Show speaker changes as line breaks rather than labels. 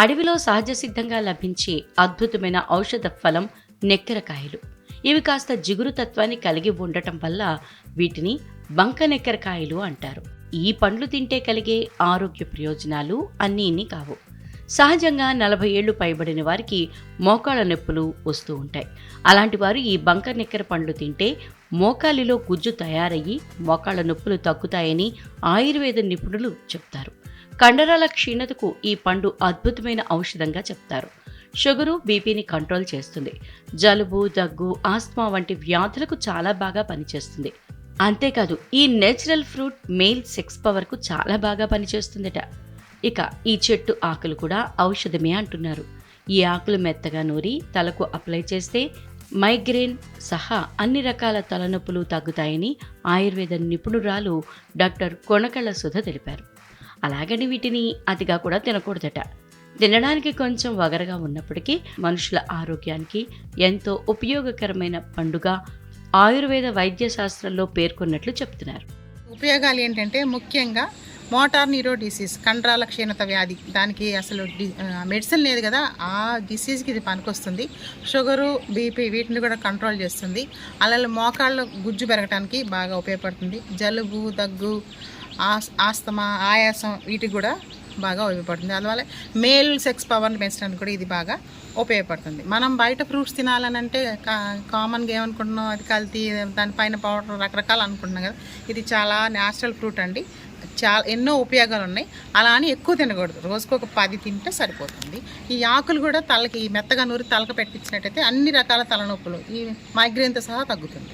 అడవిలో సహజ సిద్ధంగా లభించే అద్భుతమైన ఔషధ ఫలం నెక్కెరకాయలు. ఇవి కాస్త జిగురు తత్వాన్ని కలిగి ఉండటం వల్ల వీటిని బంక నెక్కెరకాయలు అంటారు. ఈ పండ్లు తింటే కలిగే ఆరోగ్య ప్రయోజనాలు అన్నీ కావు. సహజంగా నలభై ఏళ్ళు పైబడిన వారికి మోకాళ్ళ నొప్పులు వస్తూ ఉంటాయి. అలాంటి వారు ఈ బంక నెక్కర పండ్లు తింటే మోకాలిలో గుజ్జు తయారయ్యి మోకాళ్ళ నొప్పులు తగ్గుతాయని ఆయుర్వేద నిపుణులు చెప్తారు. కండరాల క్షీణతకు ఈ పండు అద్భుతమైన ఔషధంగా చెప్తారు. షుగరు బీపీని కంట్రోల్ చేస్తుంది. జలుబు దగ్గు ఆస్మా వంటి వ్యాధులకు చాలా బాగా పనిచేస్తుంది. అంతేకాదు ఈ నేచురల్ ఫ్రూట్ మెయిల్ సెక్స్ పవర్కు చాలా బాగా పనిచేస్తుందట. ఇక ఈ చెట్టు ఆకులు కూడా ఔషధమే అంటున్నారు. ఈ ఆకులు మెత్తగా నూరి తలకు అప్లై చేస్తే మైగ్రేన్ సహా అన్ని రకాల తలనొప్పులు తగ్గుతాయని ఆయుర్వేద నిపుణురాలు డాక్టర్ కొనకళ్ళ సుధ తెలిపారు. అలాగని వీటిని అతిగా కూడా తినకూడదట. తినడానికి కొంచెం వగరగా ఉన్నప్పటికీ మనుషుల ఆరోగ్యానికి ఎంతో ఉపయోగకరమైన పండుగ ఆయుర్వేద వైద్య శాస్త్రంలో పేర్కొన్నట్లు చెప్తున్నారు.
ఉపయోగాలు ఏంటంటే ముఖ్యంగా మోటార్ న్యూరో డిసీజ్ కండరాల క్షీణత వ్యాధి. దానికి అసలు మెడిసిన్ లేదు కదా ఆ డిసీజ్కి ఇది పనికొస్తుంది. షుగరు బీపీ వీటిని కూడా కంట్రోల్ చేస్తుంది. అలాగే మోకాళ్ళ గుజ్జు పెరగడానికి బాగా ఉపయోగపడుతుంది. జలుబు దగ్గు ఆస్తమా ఆయాసం వీటికి కూడా బాగా ఉపయోగపడుతుంది. అందువల్ల మేల్ సెక్స్ పవర్ని పెంచడానికి కూడా ఇది బాగా ఉపయోగపడుతుంది. మనం బయట ఫ్రూట్స్ తినాలనంటే కా- కామన్గా ఏమనుకుంటున్నాం? అది కల్తీ దానిపైన పౌడర్ రకరకాలు అనుకుంటున్నాం కదా. ఇది చాలా న్యాచురల్ ఫ్రూట్ అండి. చాలా ఎన్నో ఉపయోగాలు ఉన్నాయి. అలా అని ఎక్కువ తినకూడదు. రోజుకు ఒక పది తింటే సరిపోతుంది. ఈ ఆకులు కూడా తలకి మెత్తగా నూరి తలక పెట్టించినట్టయితే అన్ని రకాల తలనొప్పులు ఈ మైగ్రేన్తో సహా తగ్గుతుంది.